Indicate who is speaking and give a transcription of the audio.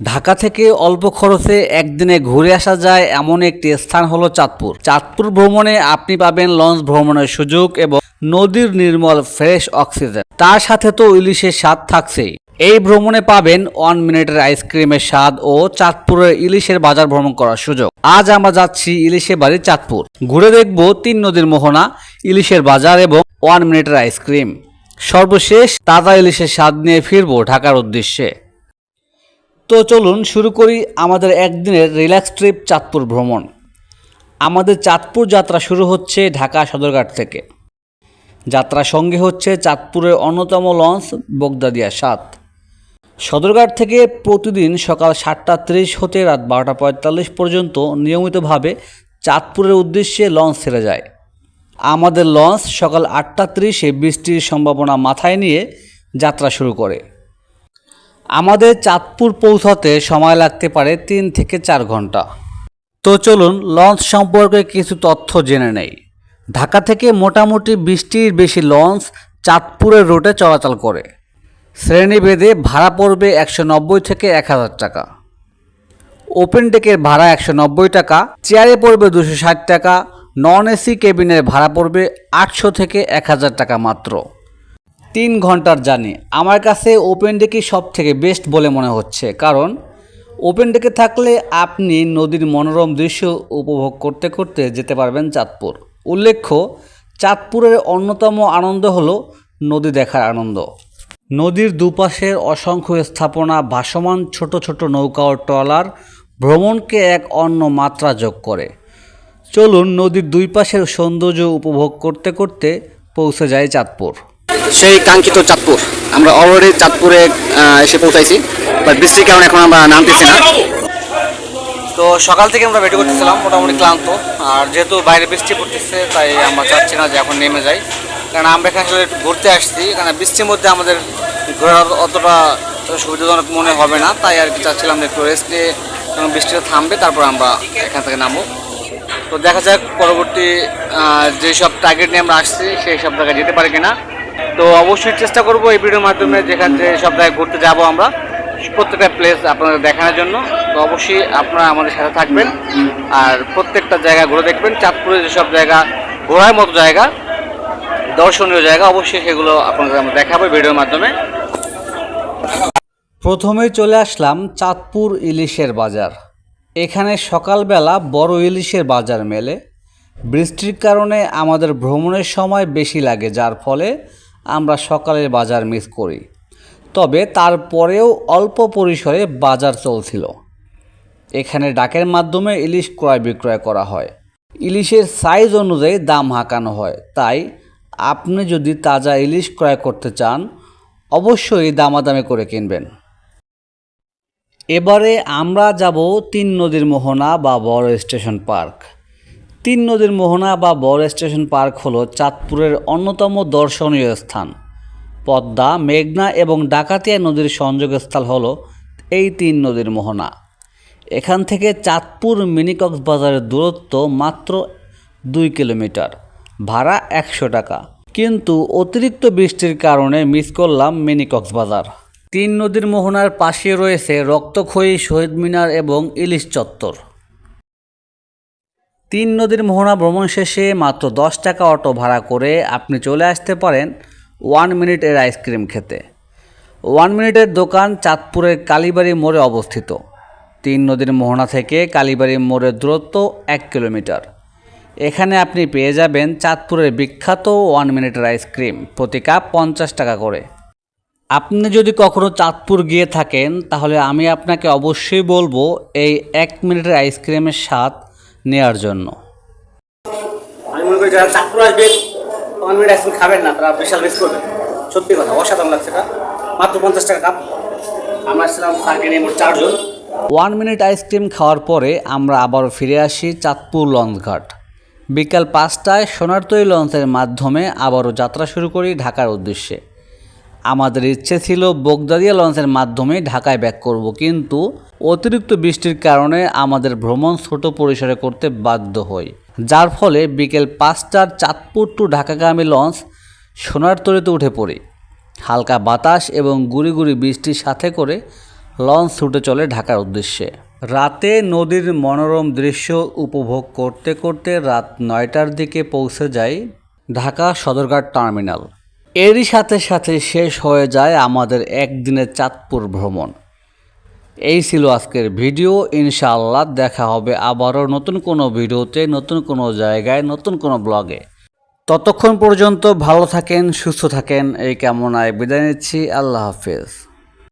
Speaker 1: ঢাকা থেকে অল্প খরচে একদিনে ঘুরে আসা যায় এমন একটি স্থান হলো চাঁদপুর। চাঁদপুর ভ্রমণে আপনি পাবেন লঞ্চ ভ্রমণের সুযোগ এবং নদীর নির্মল ফ্রেশ অক্সিজেন। তার সাথে তো ইলিশের স্বাদ থাকছেই। এই ভ্রমণে পাবেন ওয়ান মিনিটের আইসক্রিমের স্বাদ ও চাঁদপুরের ইলিশের বাজার ভ্রমণ করার সুযোগ। আজ আমরা যাচ্ছি ইলিশের বাড়ি চাঁদপুর। ঘুরে দেখব তিন নদীর মোহনা, ইলিশের বাজার এবং ওয়ান মিনিটের আইসক্রিম। সর্বশেষ তাজা ইলিশের স্বাদ নিয়ে ফিরবো ঢাকার উদ্দেশ্যে। তো চলুন শুরু করি আমাদের একদিনের রিল্যাক্স ট্রিপ চাঁদপুর ভ্রমণ। আমাদের চাঁদপুর যাত্রা শুরু হচ্ছে ঢাকা সদরঘাট থেকে। যাত্রা সঙ্গে হচ্ছে চাঁদপুরের অন্যতম লঞ্চ বগদাদিয়া সাত। সদরঘাট থেকে প্রতিদিন সকাল সাতটা তিরিশ হতে রাত বারোটা পঁয়তাল্লিশ পর্যন্ত নিয়মিতভাবে চাঁদপুরের উদ্দেশ্যে লঞ্চ ছেড়ে যায়। আমাদের লঞ্চ সকাল আটটা তিরিশে বৃষ্টির সম্ভাবনা মাথায় নিয়ে যাত্রা শুরু করে। আমাদের চাঁদপুর পৌঁছাতে সময় লাগতে পারে তিন থেকে চার ঘণ্টা। তো চলুন লঞ্চ সম্পর্কে কিছু তথ্য জেনে নেই। ঢাকা থেকে মোটামুটি বৃষ্টির বেশি লঞ্চ চাঁদপুরের রুটে চলাচল করে। শ্রেণীভেদে ভাড়া পড়বে একশো নব্বই থেকে এক হাজার টাকা। ওপেন ডেকের ভাড়া একশো নব্বই টাকা, চেয়ারে পড়বে দুশো ষাট টাকা, নন এসি কেবিনের ভাড়া পড়বে আটশো থেকে এক হাজার টাকা মাত্র। তিন ঘণ্টার জার্নি। আমার কাছে ওপেন ডেকই সব থেকে বেস্ট বলে মনে হচ্ছে, কারণ ওপেন ডেকে থাকলে আপনি নদীর মনোরম দৃশ্য উপভোগ করতে করতে যেতে পারবেন চাঁদপুর। উল্লেখ্য, চাঁদপুরের অন্যতম আনন্দ হলো নদী দেখার আনন্দ। নদীর দুপাশের অসংখ্য স্থাপনা, ভাসমান ছোট ছোট নৌকা ও ট্রলার ভ্রমণকে এক অন্য মাত্রা যোগ করে। চলুন নদীর দুই পাশের সৌন্দর্য উপভোগ করতে করতে পৌঁছে যায় চাঁদপুর।
Speaker 2: সেই কাঙ্ক্ষিত চাঁদপুর। আমরা অলরেডি চাঁদপুরে এসে পৌঁছাইছি বাট বৃষ্টির কারণে এখন আমরা নামতেছি না।
Speaker 1: তো সকাল থেকে আমরা ওয়েট করতেছিলাম, মোটামুটি ক্লান্ত। আর যেহেতু বাইরে বৃষ্টি পড়তেছে, তাই আমরা চাচ্ছি না যে এখন নেমে যাই। কারণ আমরা এখানে আসলে ঘুরতে আসছি, কারণ বৃষ্টির মধ্যে আমাদের ঘোরা অতটা সুবিধাজনক মনে হবে না। তাই আর কি চাচ্ছিলাম যে একটু রেস্ট নিয়ে যখন বৃষ্টিটা থামবে, তারপর আমরা এখান থেকে নামবো। তো দেখা যাক পরবর্তী যেসব টার্গেট নিয়ে আমরা আসছি, সেই সব জায়গায় যেতে পারি কিনা। তো অবশ্যই চেষ্টা করব এই ভিডিওর মাধ্যমে যেখান যে সব জায়গায় ঘুরতে যাব আমরা, প্রত্যেকটা প্লেস আপনাদের দেখানোর জন্য। তো অবশ্যই আপনারা আমাদের সাথে থাকবেন আর প্রত্যেকটা জায়গা ঘুরে দেখবেন। চাঁদপুরে যেসব জায়গা, ঘোরার মতো জায়গা, দর্শনীয় জায়গা, অবশ্যই সেগুলো আপনাদের আমরা দেখাবো ভিডিওর মাধ্যমে। প্রথমেই চলে আসলাম চাঁদপুর ইলিশের বাজার। এখানে সকালবেলা বড় ইলিশের বাজার মেলে। বৃষ্টির কারণে আমাদের ভ্রমণের সময় বেশি লাগে, যার ফলে আমরা সকালের বাজার মিস করি। তবে তারপরেও অল্প পরিসরে বাজার চলছিল। এখানে ডাকের মাধ্যমে ইলিশ ক্রয় বিক্রয় করা হয়। ইলিশের সাইজ অনুযায়ী দাম হাঁকানো হয়। তাই আপনি যদি তাজা ইলিশ ক্রয় করতে চান, অবশ্যই দামাদামি করে কিনবেন। এবারে আমরা যাব তিন নদীর মোহনা বা বড় স্টেশন পার্ক। তিন নদীর মোহনা বা বড় স্টেশন পার্ক হল চাঁদপুরের অন্যতম দর্শনীয় স্থান। পদ্মা, মেঘনা এবং ডাকাতিয়া নদীর সংযোগস্থল হলো এই তিন নদীর মোহনা। এখান থেকে চাঁদপুর মিনি কক্সবাজারের দূরত্ব মাত্র দুই কিলোমিটার। ভাড়া একশো টাকা। কিন্তু অতিরিক্ত বৃষ্টির কারণে মিস করলাম মিনি কক্সবাজার তিন নদীর মোহনার পাশে রয়েছে রক্তক্ষয়ী শহীদ মিনার এবং ইলিশ চত্বর। তিন নদীর মোহনা ভ্রমণ শেষে মাত্র দশ টাকা অটো ভাড়া করে আপনি চলে আসতে পারেন ওয়ান মিনিটের আইসক্রিম খেতে। ওয়ান মিনিটের দোকান চাঁদপুরের কালীবাড়ি মোড়ে অবস্থিত। তিন নদীর মোহনা থেকে কালীবাড়ি মোড়ের দূরত্ব এক কিলোমিটার। এখানে আপনি পেয়ে যাবেন চাঁদপুরের বিখ্যাত ওয়ান মিনিটের আইসক্রিম প্রতি কাপ পঞ্চাশ টাকা করে। আপনি যদি কখনো চাঁদপুর গিয়ে থাকেন, তাহলে আমি আপনাকে অবশ্যই বলব এই এক মিনিটের আইসক্রিমের স্বাদ নেয়ার জন্য।
Speaker 2: আমি মনে করি যারা আসবেন ওয়ান মিনিট আইসক্রিম খাবেন না তারা বিশাল মিস করবেন সত্যি কথা অসাধারণ লাগছে এটা। মাত্র পঞ্চাশ টাকা কাপ আমরা আসছিলাম নিয়ে মোট চারজন।
Speaker 1: ওয়ান মিনিট আইসক্রিম খাওয়ার পরে আমরা আবারও ফিরে আসি চাঁদপুর লঞ্চঘাট বিকাল পাঁচটায় সোনারতরী লঞ্চের মাধ্যমে আবারও যাত্রা শুরু করি ঢাকার উদ্দেশ্যে। আমাদের ইচ্ছে ছিল বগদাদিয়া লঞ্চের মাধ্যমে ঢাকায় ব্যাক করব, কিন্তু অতিরিক্ত বৃষ্টির কারণে আমাদের ভ্রমণ ছোট পরিসরে করতে বাধ্য হই। যার ফলে বিকেল পাঁচটার চাঁদপুর টু ঢাকাগামী লঞ্চ সোনারতরীতে উঠে পড়ি। হালকা বাতাস এবং গুড়ি গুড়ি বৃষ্টির সাথে করে লঞ্চ ছুটে চলে ঢাকার উদ্দেশ্যে। রাতে নদীর মনোরম দৃশ্য উপভোগ করতে করতে রাত নয়টার দিকে পৌঁছে যাই ঢাকা সদরঘাট টার্মিনাল। এরই সাথে সাথে শেষ হয়ে যায় আমাদের একদিনের চাঁদপুর ভ্রমণ। এই ছিল আজকের ভিডিও। ইনশাআল্লাহ দেখা হবে আবারও নতুন কোনো ভিডিওতে, নতুন কোনো জায়গায়, নতুন কোনো ব্লগে। ততক্ষণ পর্যন্ত ভালো থাকেন, সুস্থ থাকেন। এই কামনায় বিদায় নিচ্ছি। আল্লাহ হাফেজ।